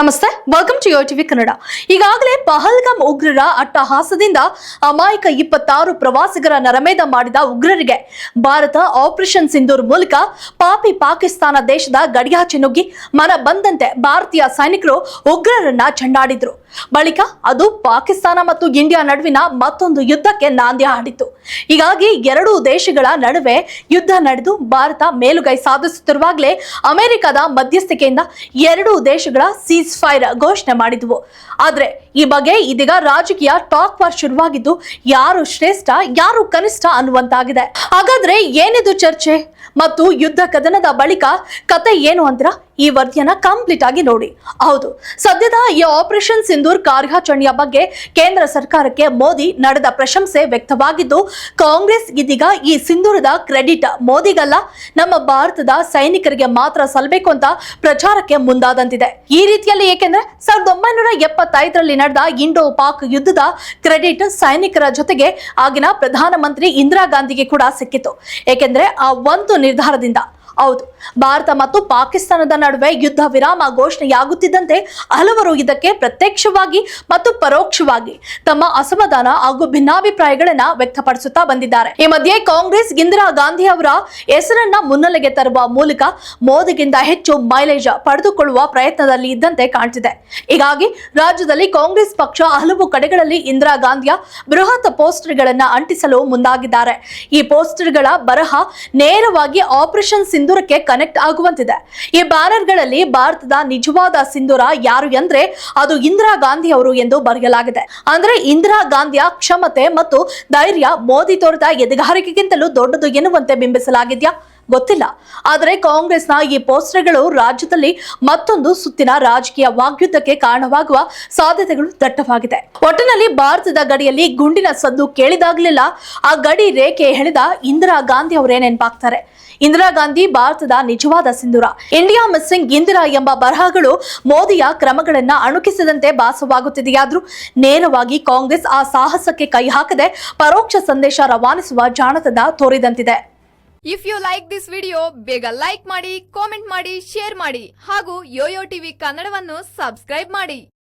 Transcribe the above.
ನಮಸ್ತೆ welcome to yo TV Kannada. ಈಗಾಗಲೇ ಪಹಲ್ಗಾಮ್ ಉಗ್ರರ ಅಟ್ಟಹಾಸದಿಂದ ಅಮಾಯಕ ಇಪ್ಪತ್ತಾರು ಪ್ರವಾಸಿಗರ ನರಮೇಧ ಮಾಡಿದ ಉಗ್ರರಿಗೆ ಭಾರತ ಆಪರೇಷನ್ ಸಿಂಧೂರ್ ಮೂಲಕ ಪಾಪಿ ಪಾಕಿಸ್ತಾನ ದೇಶದ ಗಡಿಯಾಚೆ ನುಗ್ಗಿ ಮನ ಬಂದಂತೆ ಭಾರತೀಯ ಸೈನಿಕರು ಉಗ್ರರನ್ನ ಚೆಂಡಾಡಿದ್ರು ಬಳಿಕ ಅದು ಪಾಕಿಸ್ತಾನ ಮತ್ತು ಇಂಡಿಯಾ ನಡುವಿನ ಮತ್ತೊಂದು ಯುದ್ಧಕ್ಕೆ ನಾಂದಿ ಹಾಡಿತು ಹೀಗಾಗಿ ಎರಡೂ ದೇಶಗಳ ನಡುವೆ ಯುದ್ಧ ನಡೆದು ಭಾರತ ಮೇಲುಗೈ ಸಾಧಿಸುತ್ತಿರುವಾಗಲೇ ಅಮೆರಿಕದ ಮಧ್ಯಸ್ಥಿಕೆಯಿಂದ ಎರಡೂ ದೇಶಗಳ ಸೀಸ್ ಫೈರ್ ಘೋಷಣೆ ಮಾಡಿದ್ವು. ಆದ್ರೆ ಈ ಬಗ್ಗೆ ಇದೀಗ ರಾಜಕೀಯ ಟಾಕ್ ವಾರ್ ಶುರುವಾಗಿದ್ದು ಯಾರು ಶ್ರೇಷ್ಠ, ಯಾರು ಕನಿಷ್ಠ ಅನ್ನುವಂತಾಗಿದೆ. ಹಾಗಾದ್ರೆ ಏನಿದು ಚರ್ಚೆ? ಮತ್ತು ಯುದ್ಧ ಕದನದ ಬಳಿಕ ಕತೆ ಏನು ಅಂದ್ರ? ಈ ವರದಿಯನ್ನ ಕಂಪ್ಲೀಟ್ ಆಗಿ ನೋಡಿ. ಹೌದು, ಸದ್ಯದ ಈ ಆಪರೇಷನ್ ಸಿಂಧೂರ್ ಕಾರ್ಯಾಚರಣೆಯ ಬಗ್ಗೆ ಕೇಂದ್ರ ಸರ್ಕಾರಕ್ಕೆ ಮೋದಿ ನಡೆದ ಪ್ರಶಂಸೆ ವ್ಯಕ್ತವಾಗಿದ್ದು, ಕಾಂಗ್ರೆಸ್ ಇದೀಗ ಈ ಸಿಂಧೂರದ ಕ್ರೆಡಿಟ್ ಮೋದಿಗಲ್ಲ, ನಮ್ಮ ಭಾರತದ ಸೈನಿಕರಿಗೆ ಮಾತ್ರ ಸಲ್ಲಬೇಕು ಅಂತ ಪ್ರಚಾರಕ್ಕೆ ಮುಂದಾದಂತಿದೆ. ಈ ರೀತಿಯಲ್ಲಿ ಏಕೆಂದ್ರೆ ಸಾವಿರದ ಒಂಬೈನೂರ ಎಪ್ಪತ್ತೈದರಲ್ಲಿ ನಡೆದ ಇಂಡೋ ಪಾಕ್ ಯುದ್ಧದ ಕ್ರೆಡಿಟ್ ಸೈನಿಕರ ಜೊತೆಗೆ ಆಗಿನ ಪ್ರಧಾನಮಂತ್ರಿ ಇಂದಿರಾ ಗಾಂಧಿಗೆ ಕೂಡ ಸಿಕ್ಕಿತು. ಏಕೆಂದ್ರೆ ಆ ಒಂದು ನಿರ್ಧಾರದಿಂದ ಹೌದು. ಭಾರತ ಮತ್ತು ಪಾಕಿಸ್ತಾನದ ನಡುವೆ ಯುದ್ಧ ವಿರಾಮ ಘೋಷಣೆಯಾಗುತ್ತಿದ್ದಂತೆ ಹಲವರು ಇದಕ್ಕೆ ಪ್ರತ್ಯಕ್ಷವಾಗಿ ಮತ್ತು ಪರೋಕ್ಷವಾಗಿ ತಮ್ಮ ಅಸಮಾಧಾನ ಹಾಗೂ ಭಿನ್ನಾಭಿಪ್ರಾಯಗಳನ್ನ ವ್ಯಕ್ತಪಡಿಸುತ್ತಾ ಬಂದಿದ್ದಾರೆ. ಈ ಮಧ್ಯೆ ಕಾಂಗ್ರೆಸ್ ಇಂದಿರಾ ಗಾಂಧಿ ಅವರ ಹೆಸರನ್ನ ಮುನ್ನೆಲೆಗೆ ತರುವ ಮೂಲಕ ಮೋದಿಗಿಂತ ಹೆಚ್ಚು ಮೈಲೇಜ್ ಪಡೆದುಕೊಳ್ಳುವ ಪ್ರಯತ್ನದಲ್ಲಿ ಇದ್ದಂತೆ ಕಾಣ್ತಿದೆ. ಹೀಗಾಗಿ ರಾಜ್ಯದಲ್ಲಿ ಕಾಂಗ್ರೆಸ್ ಪಕ್ಷ ಹಲವು ಕಡೆಗಳಲ್ಲಿ ಇಂದಿರಾ ಗಾಂಧಿಯ ಬೃಹತ್ ಪೋಸ್ಟರ್ಗಳನ್ನ ಅಂಟಿಸಲು ಮುಂದಾಗಿದ್ದಾರೆ. ಈ ಪೋಸ್ಟರ್ಗಳ ಬರಹ ನೇರವಾಗಿ ಆಪರೇಷನ್ ಸಿಂಧೂರಕ್ಕೆ ಕನೆಕ್ಟ್ ಆಗುವಂತಿದೆ. ಈ ಬ್ಯಾನರ್ಗಳಲ್ಲಿ ಭಾರತದ ನಿಜವಾದ ಸಿಂಧೂರ ಯಾರು ಎಂದ್ರೆ ಅದು ಇಂದಿರಾ ಗಾಂಧಿ ಅವರು ಎಂದು ಬರೆಯಲಾಗಿದೆ. ಅಂದ್ರೆ ಇಂದಿರಾ ಗಾಂಧಿಯ ಕ್ಷಮತೆ ಮತ್ತು ಧೈರ್ಯ ಮೋದಿ ತೋರಿದ ಎದೆಗಾರಿಕೆಗಿಂತಲೂ ದೊಡ್ಡದು ಎನ್ನುವಂತೆ ಬಿಂಬಿಸಲಾಗಿದೆಯಾ? ಗೊತ್ತಿಲ್ಲ. ಆದರೆ ಕಾಂಗ್ರೆಸ್ನ ಈ ಪೋಸ್ಟರ್ಗಳು ರಾಜ್ಯದಲ್ಲಿ ಮತ್ತೊಂದು ಸುತ್ತಿನ ರಾಜಕೀಯ ವಾಗ್ಯುದ್ಧಕ್ಕೆ ಕಾರಣವಾಗುವ ಸಾಧ್ಯತೆಗಳು ದಟ್ಟವಾಗಿದೆ. ಒಟ್ಟಿನಲ್ಲಿ ಭಾರತದ ಗಡಿಯಲ್ಲಿ ಗುಂಡಿನ ಸದ್ದು ಕೇಳಿದಾಗಲಿಲ್ಲ. ಆ ಗಡಿ ರೇಖೆ ಹೇಳಿದ ಇಂದಿರಾ ಗಾಂಧಿ ಅವರೇ ನೆನಪಾಗ್ತಾರೆ ಇಂದಿರಾ ಗಾಂಧಿ ಭಾರತದ ನಿಜವಾದ ಸಿಂಧೂರ. ಇಂಡಿಯಾ ಮಿಸ್ಸಿಂಗ್ ಇಂದಿರಾ ಎಂಬ ಬರಹಗಳು ಮೋದಿಯ ಕ್ರಮಗಳನ್ನು ಅಣುಕಿಸದಂತೆ ಭಾಸವಾಗುತ್ತಿದೆಯಾದ್ರೂ ನೇರವಾಗಿ ಕಾಂಗ್ರೆಸ್ ಆ ಸಾಹಸಕ್ಕೆ ಕೈ ಹಾಕದೆ ಪರೋಕ್ಷ ಸಂದೇಶ ರವಾನಿಸುವ ಜಾಣತದ ತೋರಿದಂತಿದೆ. If you like this video ಬೇಗ ಲೈಕ್ ಮಾಡಿ ಕಾಮೆಂಟ್ ಮಾಡಿ ಶೇರ್ ಮಾಡಿ ಹಾಗೂ ಯೋಯೋ ಟಿವಿ ಕನ್ನಡವನ್ನು ಸಬ್ಸ್ಕ್ರೈಬ್ ಮಾಡಿ.